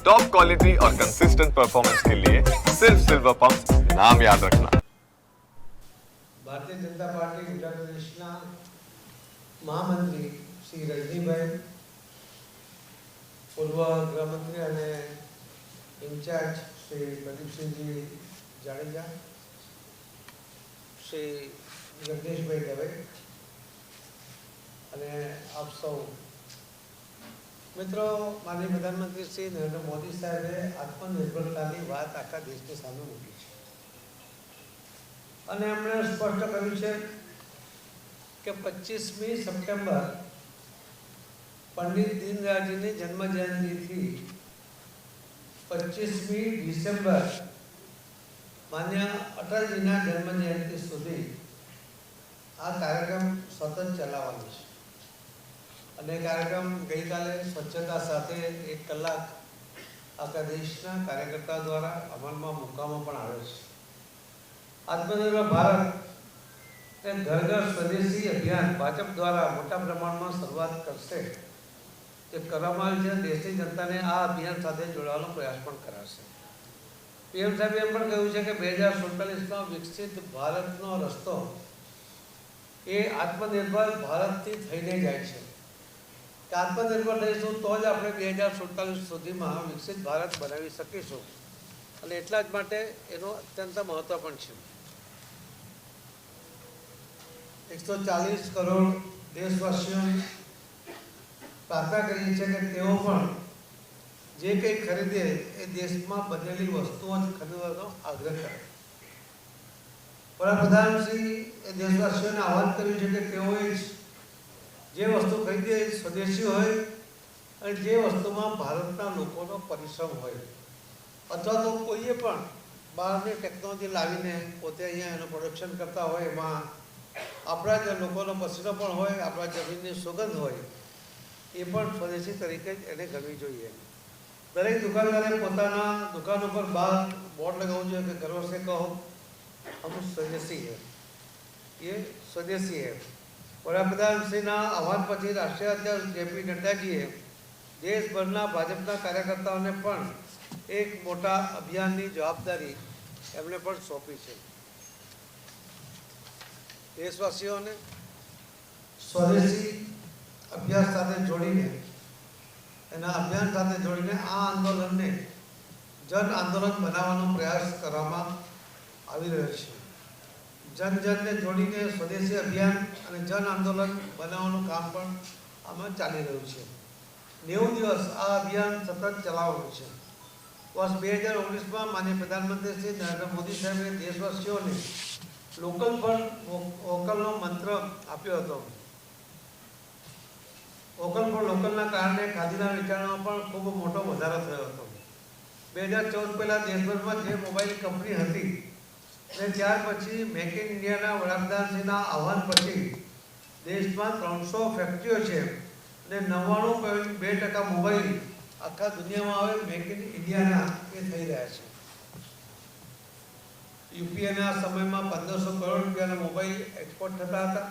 Top quality और consistent performance के लिए सिर्फ सिल्वर पंप नाम याद रखना ભારતીય જનતા પાર્ટી ગુજરાત પ્રદેશના મહામંત્રી શ્રી રજનીભાઈ પૂર્વ ગૃહમંત્રી અને ઇન્ચાર્જ શ્રી પ્રદીપસિંહજી જાડેજા શ્રી જગદીશભાઈ દવે અને આપ સૌ મિત્રો, માનનીય પ્રધાનમંત્રી શ્રી નરેન્દ્ર મોદી સાહેબે આત્મનિર્ભરતાની વાત આખા દેશની સામે મૂકી છે. અને એમણે સ્પષ્ટ કર્યું છે કે પચીસમી સપ્ટેમ્બર પંડિત દીનદયાળજીની જન્મજયંતિથી પચીસમી ડિસેમ્બર માન્ય અટલજીના જન્મજયંતિ સુધી આ કાર્યક્રમ સતત ચલાવવાનો છે. અને કાર્યક્રમ ગઈકાલે સ્વચ્છતા સાથે એક કલાક આખા દેશના કાર્યકર્તા દ્વારા અમલમાં મૂકવામાં પણ આવ્યો છે. આત્મનિર્ભર ભારત ઘર ઘર સ્વદેશી અભિયાન ભાજપ દ્વારા મોટા પ્રમાણમાં શરૂઆત કરશે. તે કરવામાં છે. દેશની જનતાને આ અભિયાન સાથે જોડવાનો પ્રયાસ પણ કરાશે. પીએમ સાહેબે એમ પણ કહ્યું છે કે બે હજાર સુડતાલીસનો વિકસિત ભારતનો રસ્તો એ આત્મનિર્ભર ભારતથી થઈને જાય છે. આત્મનિર્ભર થઈશું તો જ આપણે બે હજાર સુડતાલીસ સુધીમાં વિકસિત ભારત બનાવી શકીશું. અને એટલા જ માટે એનું અત્યંત મહત્વ પણ છે. એકસો ચાલીસ કરોડ દેશવાસીઓ પ્રાર્થના કરીએ છીએ કે તેઓ પણ જે કંઈ ખરીદે એ દેશમાં બનેલી વસ્તુઓ જ ખરીદવાનો આગ્રહ કરે. વડાપ્રધાન શ્રી એ દેશવાસીઓને આહવાન કર્યું છે કે તેઓએ વસ્તુ ખરીદે એ સ્વદેશી હોય અને જે વસ્તુમાં ભારતના લોકોનો પરિશ્રમ હોય. અથવા તો કોઈએ પણ બહારની ટેકનોલોજી લાવીને પોતે અહીંયા એનું પ્રોડક્શન કરતા હોય, એમાં આપણા જે લોકોનો પસીનો પણ હોય, આપણા જમીનની સુગંધ હોય, એ પણ સ્વદેશી તરીકે જ એને ગમવી જોઈએ. દરેક દુકાનદારે પોતાના દુકાન ઉપર બહાર બોર્ડ લગાવવું જોઈએ કે ગર્વ સે કહો, અમુક સ્વદેશી હે. એ સ્વદેશી હે. વડાપ્રધાનશ્રીના આહવાન પછી રાષ્ટ્રીય અધ્યક્ષ જેપી નડ્ડાજીએ દેશભરના ભાજપના કાર્યકર્તાઓને પણ એક મોટા અભિયાનની જવાબદારી એમણે પણ સોંપી છે. દેશવાસીઓને સ્વદેશી અભ્યાસ સાથે જોડીને, એના અભિયાન સાથે જોડીને આ આંદોલનને જન આંદોલન બનાવવાનો પ્રયાસ કરવામાં આવી રહ્યો છે. જન જનને જોડીને સ્વદેશી અભિયાન અને જન આંદોલન બનાવવાનું કામ પણ આમાં ચાલી રહ્યું છે. નેવું દિવસ આ અભિયાન સતત ચલાવવાનું છે. વર્ષ બે હજાર ઓગણીસમાં માન્ય પ્રધાનમંત્રી શ્રી નરેન્દ્ર મોદી સાહેબે દેશવાસીઓને લોકલ પણ વોકલનો મંત્ર આપ્યો હતો. વોકલ ફોર લોકલના કારણે ખાદીના વેચાણમાં પણ ખૂબ મોટો વધારો થયો હતો. બે હજાર ચૌદ પહેલાં દેશભરમાં જે મોબાઈલ કંપની હતી અને ત્યાર પછી મેક ઇન ઇન્ડિયાના વડાપ્રધાનશ્રીના આહવાન પછી દેશમાં ત્રણસો ફેક્ટરીઓ છે અને નવ્વાણું પોઈન્ટ બે ટકા મોબાઈલ આખા દુનિયામાં હવે મેક ઇન ઇન્ડિયાના એ થઈ રહ્યા છે. યુપીએના સમયમાં પંદરસો કરોડ રૂપિયાના મોબાઈલ એક્સપોર્ટ થતા હતા.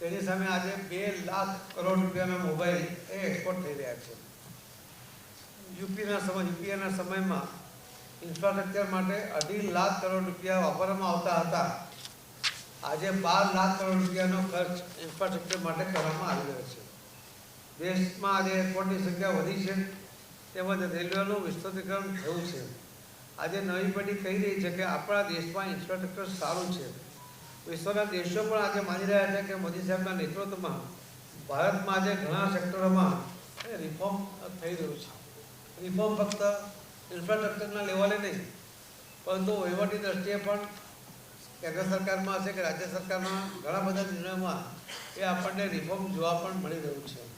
તેની સામે આજે બે લાખ કરોડ રૂપિયાના મોબાઈલ એ એક્સપોર્ટ થઈ રહ્યા છે. યુપીના સમય, યુપીએના સમયમાં ઇન્ફ્રાસ્ટ્રક્ચર માટે અઢી લાખ કરોડ રૂપિયા વાપરવામાં આવતા હતા. આજે બાર લાખ કરોડ રૂપિયાનો ખર્ચ ઇન્ફ્રાસ્ટ્રક્ચર માટે કરવામાં આવી રહ્યો છે. દેશમાં આજે એરપોર્ટની સંખ્યા વધી છે તેમજ રેલવેનું વિસ્તૃતીકરણ થયું છે. આજે નવી પેઢી કહી રહી છે કે આપણા દેશમાં ઇન્ફ્રાસ્ટ્રક્ચર સારું છે. વિશ્વના દેશો પણ આજે માની રહ્યા છે કે મોદી સાહેબના નેતૃત્વમાં ભારતમાં આજે ઘણા સેક્ટરોમાં રિફોર્મ થઈ રહ્યું છે. રિફોર્મ ફક્ત ઇન્ફ્રાસ્ટ્રક્ચરના લેવલે નહીં. પરંતુ વહીવટી દ્રષ્ટિએ પણ કેન્દ્ર સરકારમાં હશે કે રાજ્ય સરકારમાં ઘણા બધા નિર્ણયોમાં એ આપણને રિફોર્મ જોવા પણ મળી રહ્યું છે.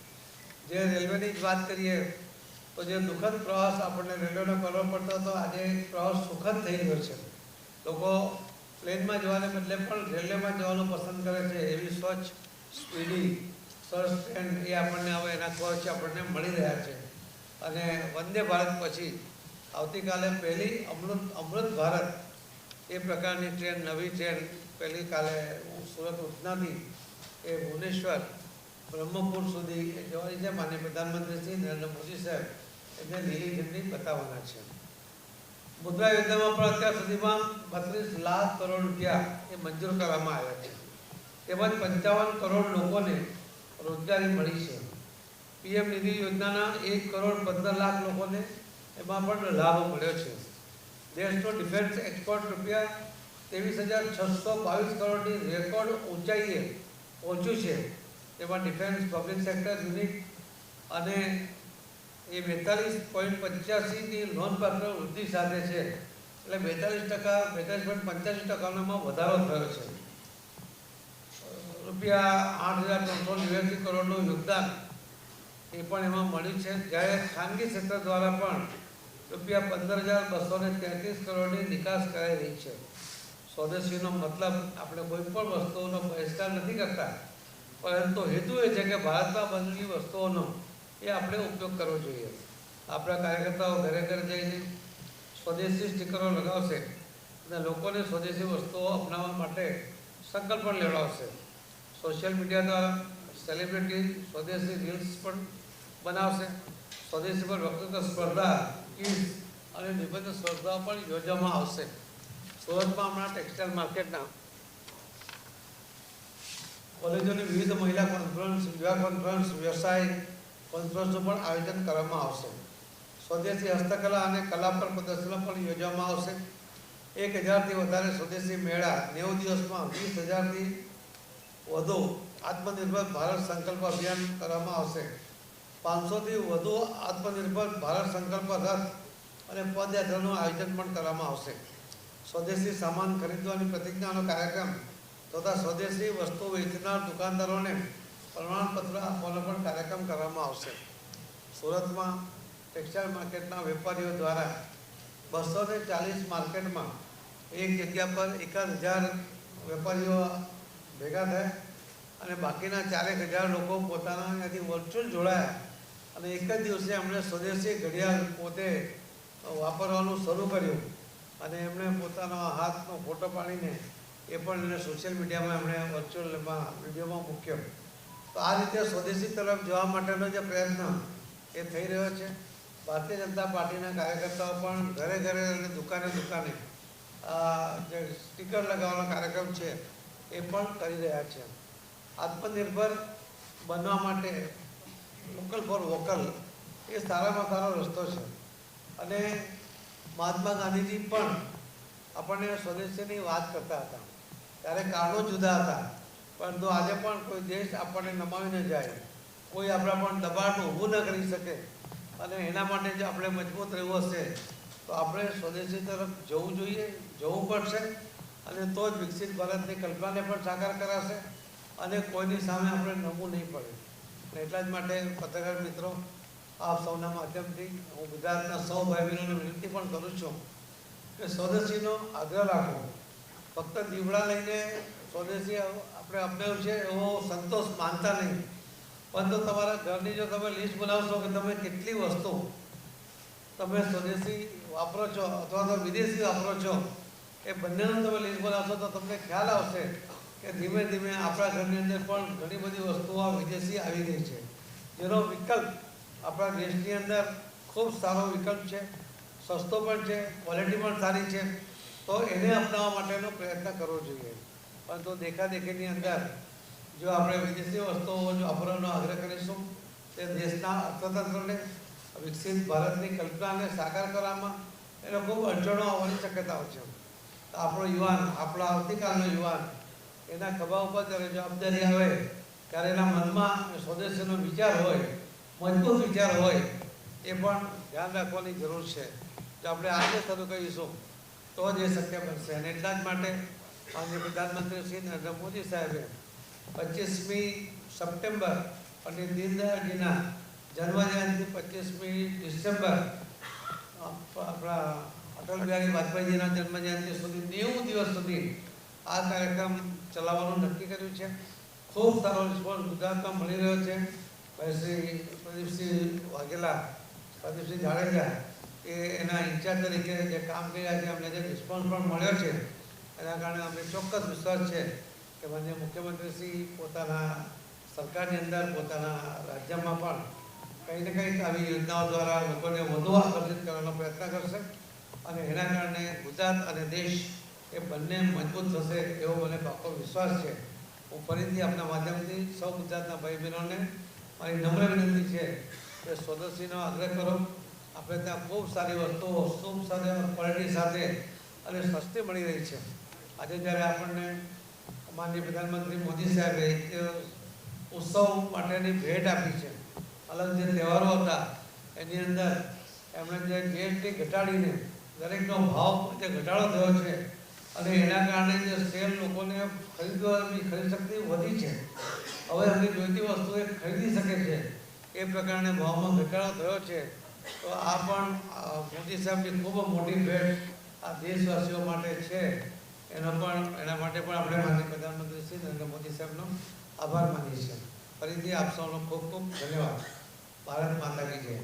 જે રેલવેની જ વાત કરીએ, તો જે દુઃખદ પ્રવાસ આપણને રેલવેનો કરવો પડતો હતો, આજે પ્રવાસ સુખદ થઈ ગયો છે. લોકો પ્લેનમાં જવાને બદલે પણ રેલવેમાં જવાનું પસંદ કરે છે, એવી સ્વચ્છ, સ્પીડી સરસ ટ્રેન એ આપણને હવે એના કોચ આપણને મળી રહ્યા છે. અને વંદે ભારત પછી આવતીકાલે પહેલી અમૃત અમૃત ભારત એ પ્રકારની ટ્રેન, નવી ટ્રેન પહેલી કાલે હું સુરત ઉધનાથી એ ભુવનેશ્વર, બ્રહ્મપુર સુધી જવાની છે માન્ય પ્રધાનમંત્રી શ્રી નરેન્દ્ર મોદી સાહેબ એમને લીલી ઝંડી બતાવવાના છે. મુદ્રા યોજનામાં પણ અત્યાર સુધીમાં બત્રીસ લાખ કરોડ રૂપિયા એ મંજૂર કરવામાં આવ્યા છે. તેમજ પંચાવન કરોડ લોકોને રોજગારી મળી છે. પીએમ નિધિ યોજનાના એક કરોડ પંદર લાખ લોકોને એમાં પણ લાભ મળ્યો છે. દેશનો ડિફેન્સ એક્સપોર્ટ રૂપિયા ત્રેવીસ હજાર છસો બાવીસ કરોડની રેકોર્ડ ઊંચાઈએ પહોંચ્યું છે. તેમાં ડિફેન્સ પબ્લિક સેક્ટર યુનિટ અને એ બેતાલીસ પોઈન્ટ પંચ્યાસીની નોંધપાત્ર વૃદ્ધિ સાથે છે. એટલે બેતાલીસ ટકા, બેતાલીસ પોઈન્ટ પંચ્યાસી ટકાનામાં વધારો થયો છે. રૂપિયા આઠ હજાર ત્રણસો નેવ્યાસી કરોડનું યોગદાન એ પણ એમાં મળ્યું છે. જ્યારે ખાનગી ક્ષેત્ર દ્વારા પણ રૂપિયા પંદર હજાર બસો ને તેત્રીસ કરોડની નિકાસ કરાઈ રહી છે. સ્વદેશીનો મતલબ આપણે કોઈ પણ વસ્તુઓનો બહિષ્કાર નથી કરતા. પરંતુ હેતુ એ છે કે ભારતમાં બનેલી વસ્તુઓનો એ આપણે ઉપયોગ કરવો જોઈએ. આપણા કાર્યકર્તાઓ ઘરે ઘરે જઈને સ્વદેશી સ્ટીકરો લગાવશે અને લોકોને સ્વદેશી વસ્તુઓ અપનાવવા માટે સંકલ્પ પણ લેવડાવશે. સોશિયલ મીડિયા દ્વારા સેલિબ્રિટી સ્વદેશી રીલ્સ પણ બનાવશે. સ્વદેશી પર વક્તૃત્વ સ્પર્ધા ક્વિઝ અને નિબંધ સ્પર્ધાઓ પણ યોજવામાં આવશે. સુરતમાં હમણાં ટેક્સટાઇલ માર્કેટના કોલેજોની વિવિધ મહિલા કોન્ફરન્સ યુવા કોન્ફરન્સ વ્યવસાય કોન્ફરન્સનું પણ આયોજન કરવામાં આવશે. સ્વદેશી હસ્તકલા અને કલા પર પ્રદર્શન પણ યોજવામાં આવશે. એક હજારથી વધારે સ્વદેશી મેળા નેવું દિવસમાં વીસ હજારથી વધુ આત્મનિર્ભર ભારત સંકલ્પ અભિયાન કરવામાં આવશે. પાંચસોથી વધુ આત્મનિર્ભર ભારત સંકલ્પ રથ અને પદયાત્રાનું આયોજન પણ કરવામાં આવશે. સ્વદેશી સામાન ખરીદવાની પ્રતિજ્ઞાનો કાર્યક્રમ તથા સ્વદેશી વસ્તુ વેચનાર દુકાનદારોને પ્રમાણપત્ર આપવાનો પણ કાર્યક્રમ કરવામાં આવશે. સુરતમાં ટેક્સટાઇલ માર્કેટના વેપારીઓ દ્વારા બસો ને ચાલીસ માર્કેટમાં એક જગ્યા પર એકાદ હજાર વેપારીઓ ભેગા થયા અને બાકીના ચારેક હજાર લોકો પોતાના ત્યાંથી વર્ચ્યુઅલ જોડાયા. અને એક જ દિવસે એમણે સ્વદેશી ઘડિયાળ પોતે વાપરવાનું શરૂ કર્યું. અને એમણે પોતાનો હાથનો ફોટો પાડીને એ પણ એને સોશિયલ મીડિયામાં એમણે વર્ચ્યુઅલમાં વિડીયોમાં મૂક્યો. તો આ રીતે સ્વદેશી તરફ જવા માટેનો જે પ્રયત્ન એ થઈ રહ્યો છે. ભારતીય જનતા પાર્ટીના કાર્યકર્તાઓ પણ ઘરે ઘરે અને દુકાને દુકાને જે સ્ટીકર લગાવવાનો કાર્યક્રમ છે એ પણ કરી રહ્યા છે. આત્મનિર્ભર બનવા માટે લોકલ ફોર વોકલ એ સારામાં સારો રસ્તો છે. અને મહાત્મા ગાંધીજી પણ આપણને સ્વદેશીની વાત કરતા હતા. ત્યારે કારણો જુદા હતા. પરંતુ આજે પણ કોઈ દેશ આપણને નમાવી ન જાય. કોઈ આપણા પણ દબાણ ઊભું ન કરી શકે. અને એના માટે જો આપણે મજબૂત રહેવું હશે. તો આપણે સ્વદેશી તરફ જવું જોઈએ, જવું પડશે. અને તો જ વિકસિત ભારતની કલ્પનાને પણ સાકાર કરાશે. અને કોઈની સામે આપણે નમવું નહીં પડે. એટલા જ માટે પત્રકાર મિત્રો, આપ સૌના માધ્યમથી હું ગુજરાતના સૌ ભાઈ બહેનોને વિનંતી પણ કરું છું કે સ્વદેશીનો આગ્રહ રાખો. ફક્ત દીવડા લઈને સ્વદેશી આપણે અપનાવ્યું છે એવો સંતોષ માનતા નહીં. પરંતુ તમારા ઘરની જો તમે લિસ્ટ બનાવશો કે તમે કેટલી વસ્તુ તમે સ્વદેશી વાપરો છો અથવા તો વિદેશી વાપરો છો, એ બંનેનું તમે લિસ્ટ બનાવશો તો તમને ખ્યાલ આવશે. કે ધીમે ધીમે આપણા ઘરની અંદર પણ ઘણી બધી વસ્તુઓ વિદેશી આવી ગઈ છે. જેનો વિકલ્પ આપણા દેશની અંદર ખૂબ સારો વિકલ્પ છે, સસ્તો પણ છે ક્વોલિટી પણ સારી છે, તો એને અપનાવવા માટેનો પ્રયત્ન કરવો જોઈએ. પરંતુ દેખાદેખીની અંદર જો આપણે વિદેશી વસ્તુઓ જો અપનાવવાનો આગ્રહ કરીશું, તે દેશના અર્થતંત્રને વિકસિત ભારતની કલ્પનાને સાકાર કરવામાં એને ખૂબ અડચણો આવવાની શક્યતાઓ છે. આપણો યુવાન, આપણા આવતીકાલનો યુવાન એના ખભા ઉપર ત્યારે જવાબદારી આવે, ત્યારે એના મનમાં સ્વદેશીનો વિચાર હોય, મજબૂત વિચાર હોય, એ પણ ધ્યાન રાખવાની જરૂર છે. જો આપણે આજે શરૂ કરીશું, તો જ એ શક્ય બનશે. અને એટલા જ માટે માનનીય પ્રધાનમંત્રી શ્રી નરેન્દ્ર મોદી સાહેબે પચીસમી સપ્ટેમ્બર અને દીનદયાળજીના જન્મજયંતિ પચીસમી ડિસેમ્બર આપણા અટલ બિહારી વાજપેયીજીના જન્મજયંતિ સુધી નેવું દિવસ સુધી આ કાર્યક્રમ ચલાવવાનું નક્કી કર્યું છે. ખૂબ સારો રિસ્પોન્સ ગુજરાતમાં મળી રહ્યો છે. શ્રી પ્રદીપસિંહ વાઘેલા, પ્રદીપસિંહ જાડેજા એ એના ઇન્ચાર્જ તરીકે જે કામ કર્યા છે, અમને જે રિસ્પોન્સ પણ મળ્યો છે, એના કારણે અમને ચોક્કસ વિશ્વાસ છે કે માન્ય મુખ્યમંત્રીશ્રી પોતાના સરકારની અંદર, પોતાના રાજ્યમાં પણ કંઈ ને કંઈક આવી યોજનાઓ દ્વારા લોકોને વધુ આકર્ષિત કરવાનો પ્રયત્ન કરશે. અને એના કારણે ગુજરાત અને દેશ એ બંને મજબૂત થશે એવો મને પાકો વિશ્વાસ છે. હું ફરીથી આપના માધ્યમથી સૌ ગુજરાતના ભાઈ બહેનોને મારી નમ્ર વિનંતી છે કે સ્વદેશીનો આગ્રહ કરો. આપણે ત્યાં ખૂબ સારી વસ્તુઓ, ખૂબ સારી ક્વોલિટી સાથે અને સસ્તી મળી રહી છે. આજે જ્યારે આપણને માનનીય પ્રધાનમંત્રી મોદી સાહેબે એક ઉત્સવ માટેની ભેટ આપી છે. અલગ જે તહેવારો હતા, એની અંદર એમણે જે જીએસટી ઘટાડીને દરેકનો ભાવ જે ઘટાડો થયો છે અને એના કારણે જે સેલ લોકોને ખરીદવાની ખરીદ શક્તિ વધી છે. હવે એમની જોઈતી વસ્તુ એ ખરીદી શકે છે. એ પ્રકારને ભાવમાં ઘટાડો થયો છે. તો આ પણ મોદી સાહેબની ખૂબ મોટી ભેટ આ દેશવાસીઓ માટે છે. એનો પણ, એના માટે પણ આપણે માનનીય પ્રધાનમંત્રી શ્રી નરેન્દ્ર મોદી સાહેબનો આભાર માનીએ છીએ. ફરીથી આપ સૌનો ખૂબ ખૂબ ધન્યવાદ. ભારત માતાની જય.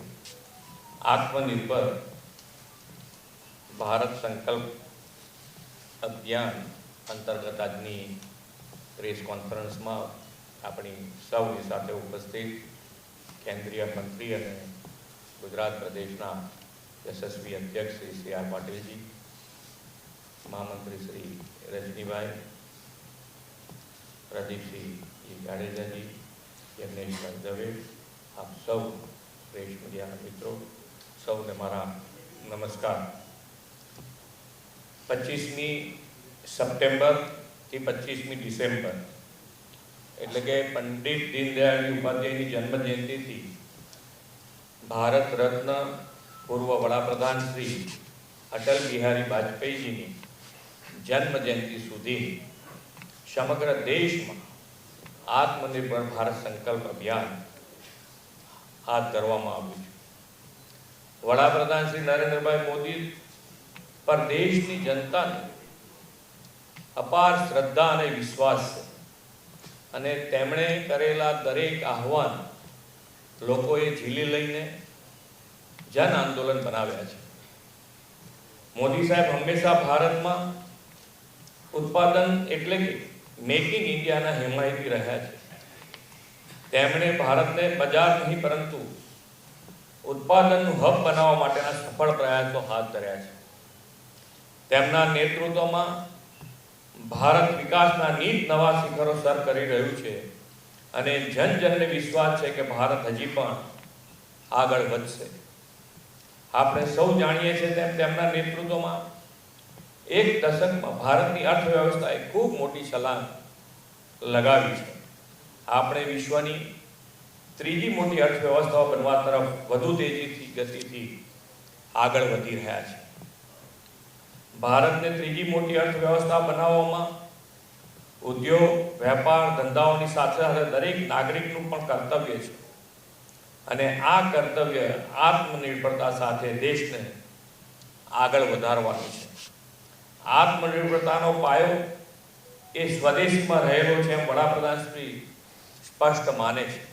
આત્મનિર્ભર ભારત સંકલ્પ અભિયાન અંતર્ગત આજની પ્રેસ કોન્ફરન્સમાં આપણી સૌની સાથે ઉપસ્થિત કેન્દ્રીય મંત્રી અને ગુજરાત પ્રદેશના યશસ્વી અધ્યક્ષ શ્રી સી આર પાટીલજી, મહામંત્રી શ્રી રજનીભાઈ પ્રદીપસિંહ જાડેજાજી યજ્ઞેશભાઈ દવે, આપ સૌ પ્રેસ મીડિયાના મિત્રો, સૌને મારા નમસ્કાર. પચીસમી સપ્ટેમ્બરથી પચીસમી ડિસેમ્બર. એટલે કે પંડિત દીનદયાળ ઉપાધ્યાયની જન્મ જયંતિથી ભારત રત્ન પૂર્વ વડાપ્રધાન શ્રી અટલ બિહારી વાજપેયીજીની જન્મ જયંતિ સુધી સમગ્ર દેશમાં આત્મનિર્ભર ભારત સંકલ્પ અભિયાન હાથ ધરવામાં આવ્યું છે. વડાપ્રધાન શ્રી નરેન્દ્રભાઈ મોદી પર દેશની જનતાને અપાર શ્રદ્ધા અને વિશ્વાસ છે અને તેમણે કરેલા દરેક આહવાન લોકોએ ઝીલી લઈને જન આંદોલન બનાવ્યા છે. મોદી સાહેબ હંમેશા ભારતમાં ઉત્પાદન એટલે કે મેક ઇન ઇન્ડિયાના હિમાયતી રહ્યા છે. તેમણે ભારતને બજાર નહીં, પરંતુ ઉત્પાદનનું હબ બનાવવા માટેના સફળ પ્રયાસો હાથ ધર્યા છે. તેમના નેતૃત્વમાં ભારત વિકાસના નીત નવા શિખરો સર કરી રહ્યું છે. અને જન જનને વિશ્વાસ છે કે ભારત હજી પણ આગળ વધશે. આપણે સૌ જાણીએ છીએ તેમ તેમના નેતૃત્વમાં એક દશકમાં ભારતની અર્થવ્યવસ્થાએ ખૂબ મોટી છલાંગ લગાવી છે. આપણે વિશ્વની ત્રીજી મોટી અર્થવ્યવસ્થાઓ બનવા તરફ વધુ તેજીથી, ગતિથી આગળ વધી રહ્યા છે ભારતને ત્રીજી મોટી અર્થવ્યવસ્થા બનાવવામાં ઉદ્યોગ, વેપાર, ધંધાઓની સાથે સાથે દરેક નાગરિકનું પણ કર્તવ્ય છે. અને આ કર્તવ્ય આત્મનિર્ભરતા સાથે દેશને આગળ વધારવાનું છે. આત્મનિર્ભરતાનો પાયો એ સ્વદેશમાં રહેલો છે એમ વડાપ્રધાન શ્રી સ્પષ્ટ માને છે.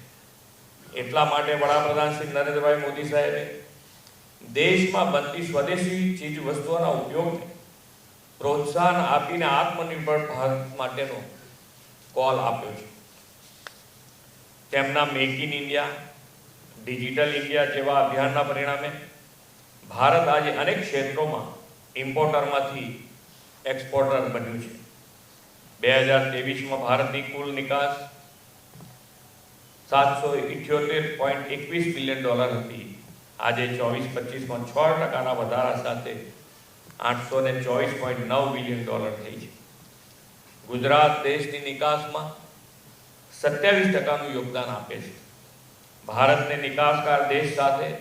એટલા માટે વડાપ્રધાન શ્રી નરેન્દ્રભાઈ મોદી સાહેબે દેશમાં બનતી સ્વદેશી ચીજ વસ્તુઓના ઉપયોગને પ્રોત્સાહન આપીને આત્મનિર્ભર ભારત માટેનો કોલ આપ્યો છે. તેમના make in India digital India જેવા અભિયાનના પરિણામે ભારત આજે અનેક ક્ષેત્રોમાં ઇમ્પોર્ટરમાંથી એક્સપોર્ટર બન્યું છે. બે હજાર ત્રેવીસમાં ભારતની કુલ નિકાસ સાતસો ઇઠ્યોતેર પોઈન્ટ એકવીસ બિલિયન ડોલર હતી. આજે ચોવીસ પચીસમાં છ ટકાના વધારા સાથે આઠસો ને ચોવીસ પોઈન્ટ નવ બિલિયન ડોલર થઈ છે. ગુજરાત દેશની નિકાસમાં સત્યાવીસ ટકાનું યોગદાન આપે છે. ભારતને નિકાસકાર દેશ સાથે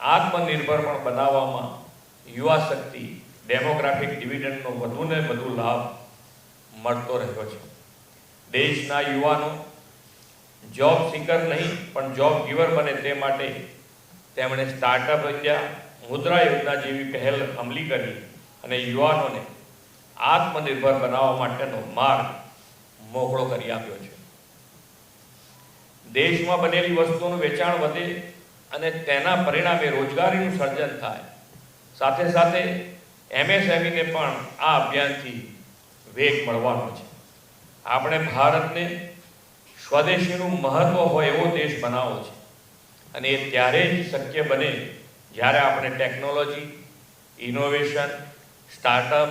આત્મનિર્ભર પણ બનાવવામાં યુવા શક્તિ ડેમોગ્રાફિક ડિવિડન્ડનો વધુને વધુ લાભ મળતો રહ્યો છે. દેશના યુવાનો જોબ સિકર નહીં, પણ જોબ ગીવર બને તે માટે તેમણે સ્ટાર્ટઅપ ઇન્ડિયા મુદ્રા યોજના જેવી પહેલ અમલી કરી અને યુવાનોને આત્મનિર્ભર બનાવવા માટેનો માર્ગ મોકળો કરી આપ્યો છે. દેશમાં બનેલી વસ્તુઓનું વેચાણ વધે અને તેના પરિણામે રોજગારીનું સર્જન થાય. સાથે સાથે એમએસએમઈને પણ આ અભિયાનથી વેગ મળવાનો છે. આપણે ભારતને સ્વદેશીનું મહત્વ હોય એવો દેશ બનાવવો છે. અને એ ત્યારે જ શક્ય બને જ્યારે આપણે ટેકનોલોજી ઇનોવેશન સ્ટાર્ટઅપ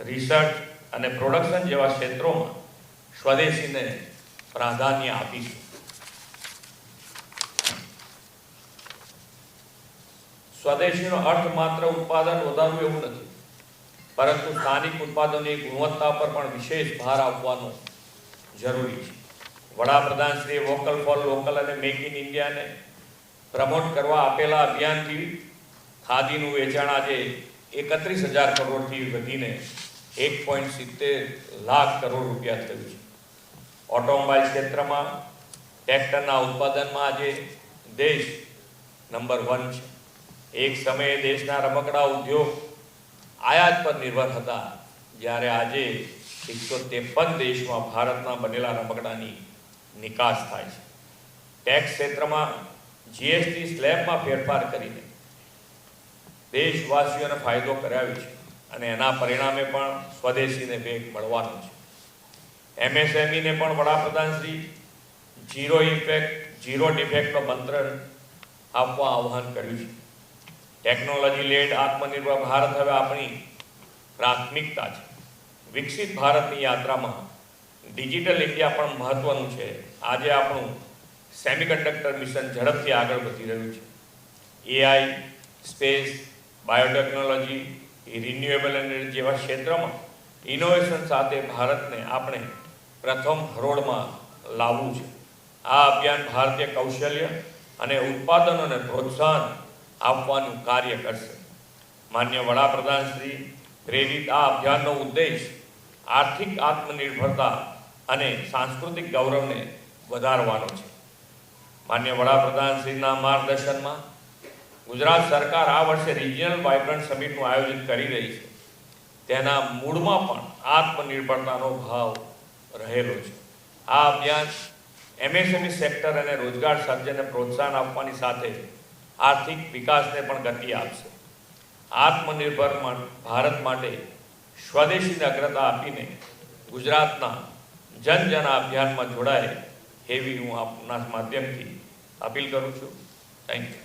રિસર્ચ અને પ્રોડક્શન જેવા ક્ષેત્રોમાં સ્વદેશીને પ્રાધાન્ય આપીશું. સ્વદેશીનો અર્થ માત્ર ઉત્પાદન વધારવું એવું નથી, પરંતુ સ્થાનિક ઉત્પાદનની ગુણવત્તા પર પણ વિશેષ ભાર આપવાનો જરૂરી છે. વડાપ્રધાન શ્રી વોકલ ફોર લોકલ અને મેક ઇન ઇન્ડિયાને પ્રમોટ કરવા આપેલા અભિયાનથી ખાદીનું વેચાણ આજે એકત્રીસ હજાર કરોડથી વધીને એક પોઈન્ટ સિત્તેર લાખ કરોડ રૂપિયા થયું છે. ઓટોમોબાઈલ ક્ષેત્રમાં ટ્રેક્ટરના ઉત્પાદનમાં આજે દેશ નંબર વન છે. એક સમયે દેશના રમકડા ઉદ્યોગ આયાત પર નિર્ભર હતા, જ્યારે આજે એકસો ત્રેપન દેશમાં ભારતના બનેલા રમકડાની નિકાસ થાય છે. ટેક્સ ક્ષેત્રમાં જીએસટી સ્લેબમાં ફેરફાર કરીને દેશવાસીઓને ફાયદો કરાવ્યો છે અને એના પરિણામે પણ સ્વદેશીને વેગ મળવાનો છે. એમએસએમઈને પણ વડાપ્રધાન શ્રી ઝીરો ઇફેક્ટ ઝીરો ડિફેક્ટનો મંત્ર આપવા આહ્વાન કર્યું છે. ટેકનોલોજી લેડ આત્મનિર્ભર ભારત હવે આપણી પ્રાથમિકતા છે. વિકસિત ભારતની યાત્રામાં ડિજિટલ ઇન્ડિયા પણ મહત્વનું છે. આજે આપણું સેમિકન્ડક્ટર મિશન ઝડપથી આગળ વધી રહ્યું છે. AI space biotechnology renewable energy જેવા ક્ષેત્રમાં ઇનોવેશન સાથે ભારતને આપણે પ્રથમ હરોળમાં લાવવું છે. આ અભિયાન ભારતીય કૌશલ્ય અને ઉત્પાદનોને પ્રોત્સાહન આપવાનું કાર્ય કરશે. માન્ય વડાપ્રધાન શ્રી પ્રેરિત આ અભિયાનનો ઉદ્દેશ આર્થિક આત્મનિર્ભરતા અને સાંસ્કૃતિક ગૌરવને વધારવાનો છે. માન્ય વડાપ્રધાન શ્રીના માર્ગદર્શનમાં ગુજરાત સરકાર આ વર્ષે રિજિયનલ વાઇબ્રન્ટ સમિટનું આયોજન કરી રહી છે. તેના મૂળમાં પણ આત્મનિર્ભરતાનો ભાવ રહેલો છે. આ અભિયાન એમએસએમઈ સેક્ટર અને રોજગાર સર્જનને પ્રોત્સાહન આપવાની સાથે આર્થિક વિકાસને પણ ગતિ આપશે. આત્મનિર્ભર ભારત માટે સ્વદેશીને અગ્રતા આપીને ગુજરાતના જન જન અભિયાનમાં જોડાય એવી હું આપના માધ્યમથી અપીલ કરું છું. Thank you